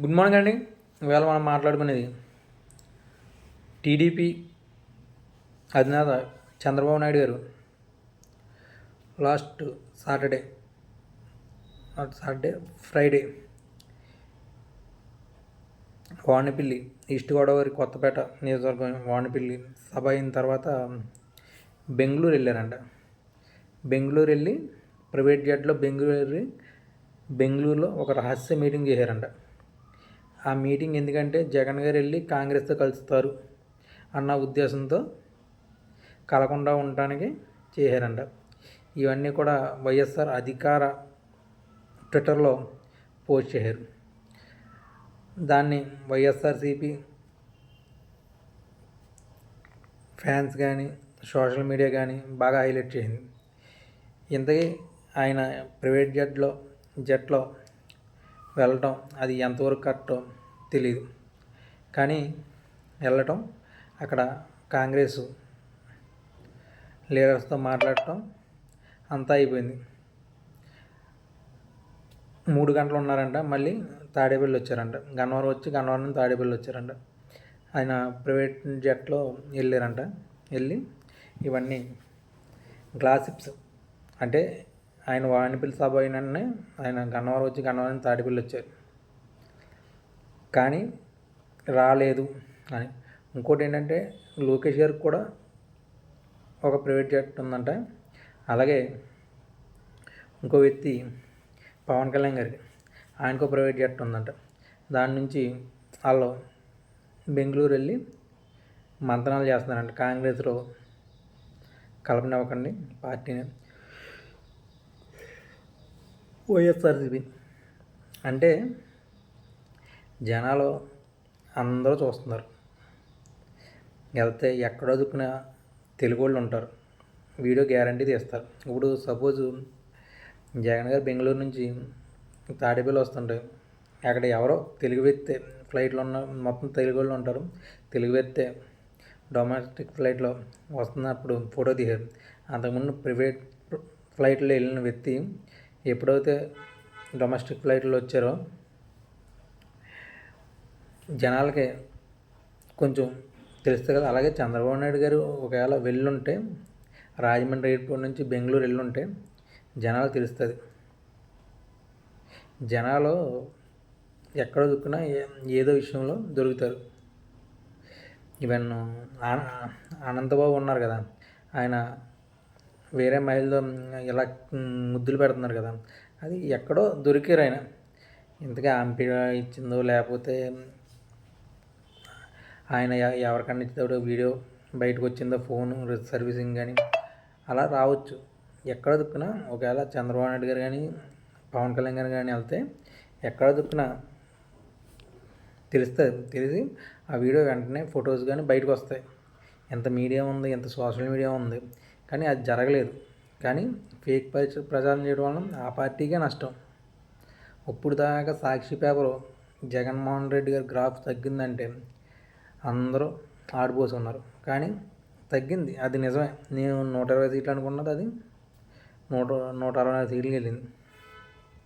Good morning అండి. ఇవాళ మనం మాట్లాడుకునేది టీడీపీ అధినేత చంద్రబాబు నాయుడు గారు last Saturday not Saturday Friday Vanipalli east Godavari Kothapeta నియోజకవర్గం వాణిపల్లి సభ అయిన తర్వాత బెంగళూరు వెళ్ళారంట. బెంగళూరు వెళ్ళి ప్రైవేట్ జెట్లో బెంగళూరు వెళ్ళి బెంగళూరులో ఒక రహస్య మీటింగ్ చేశారంట. ఆ మీటింగ్ ఎందుకంటే జగన్ గారు వెళ్ళి కాంగ్రెస్తో కలుస్తారు అన్న ఉద్దేశంతో కలకుండా ఉండటానికి చేశారంట. ఇవన్నీ కూడా వైఎస్ఆర్ అధికార ట్విట్టర్లో పోస్ట్ చేశారు. దాన్ని వైఎస్ఆర్సిపి ఫ్యాన్స్ కానీ సోషల్ మీడియా కానీ బాగా హైలైట్ చేసింది. ఇంతకీ ఆయన ప్రైవేట్ జెట్లో జెట్లో వెళ్ళటం అది ఎంతవరకు కరెక్టో తెలియదు కానీ వెళ్ళటం అక్కడ కాంగ్రెస్ లీడర్స్తో మాట్లాడటం అంతా అయిపోయింది. మూడు గంటలు ఉన్నారంట మళ్ళీ తాడేపల్లి వచ్చారంట. గన్నవరం వచ్చి గన్నవరం నుంచి తాడేపల్లి వచ్చారంట. ఆయన ప్రైవేట్ జెట్లో వెళ్ళారంట. వెళ్ళి ఇవన్నీ గ్లాసిప్స్ అంటే ఆయన వాణిపల్లి సభ అయిననే ఆయన గన్నవరం వచ్చి గన్నవరం తాడిపిల్లి వచ్చారు కానీ రాలేదు అని. ఇంకోటి ఏంటంటే లోకేష్ గారికి కూడా ఒక ప్రైవేట్ జెట్ ఉందంట. అలాగే ఇంకో వ్యక్తి పవన్ కళ్యాణ్ గారికి ఆయనకు ప్రైవేట్ జెట్ ఉందంట. దాని నుంచి వాళ్ళు బెంగళూరు వెళ్ళి మంతనాలు చేస్తున్నారంట. కాంగ్రెస్లో కలపనివ్వకండి పార్టీని వైఎస్ఆర్సీపీ అంటే జనాలు అందరూ చూస్తున్నారు. వెళ్తే ఎక్కడో దుక్కున తెలుగు వాళ్ళు ఉంటారు. వీడియో గ్యారంటీ తీస్తారు. ఇప్పుడు సపోజ్ జగన్ గారు బెంగళూరు నుంచి తాడేపల్లి వస్తుంటే అక్కడ ఎవరో తెలుగు వ్యక్తి ఫ్లైట్లో ఉన్న మొత్తం తెలుగు వాళ్ళు ఉంటారు. తెలుగు వ్యక్తి డొమెస్టిక్ ఫ్లైట్లో వస్తున్నప్పుడు ఫోటో తీశారు. అంతకుముందు ప్రైవేట్ ఫ్లైట్లో వెళ్ళిన వ్యక్తి ఎప్పుడైతే డొమెస్టిక్ ఫ్లైట్లు వచ్చారో జనాలకి కొంచెం తెలుస్తుంది కదా. అలాగే చంద్రబాబు నాయుడు గారు ఒకవేళ వెళ్ళుంటే రాజమండ్రి ఎయిర్పోర్ట్ నుంచి బెంగళూరు వెళ్ళుంటే జనాలు తెలుస్తుంది. జనాలు ఎక్కడ దొరికినా ఏదో విషయంలో దొరుకుతారు. ఈవెన్ అనంతబాబు ఉన్నారు కదా ఆయన వేరే మహిళతో ఇలా ముద్దులు పెడుతున్నారు కదా. అది ఎక్కడో దొరికారు ఆయన. ఇంతగా ఆంపి ఇచ్చిందో లేకపోతే ఆయన ఎవరికన్నా ఇచ్చేటప్పుడు వీడియో బయటకు వచ్చిందో ఫోన్ సర్వీసింగ్ కానీ అలా రావచ్చు. ఎక్కడ దుక్కున ఒకవేళ చంద్రబాబు నాయుడు గారు కానీ పవన్ కళ్యాణ్ గారు కానీ వెళ్తే ఎక్కడ దుక్కున తెలుస్తుంది. తెలిసి ఆ వీడియో వెంటనే ఫొటోస్ కానీ బయటకు వస్తాయి. ఎంత మీడియా ఉంది ఎంత సోషల్ మీడియా ఉంది కానీ అది జరగలేదు. కానీ ఫేక్ పరిచ ప్రచారం చేయడం వలన ఆ పార్టీకే నష్టం. ఇప్పుడు దాకా సాక్షి పేపరు జగన్మోహన్ రెడ్డి గారి గ్రాఫ్ తగ్గిందంటే అందరూ ఆడిపోసుకున్నారు కానీ తగ్గింది. అది నిజమే. నేను నూట ఇరవై సీట్లు అనుకున్నది అది. నూట నూట అరవై సీట్లకి వెళ్ళింది.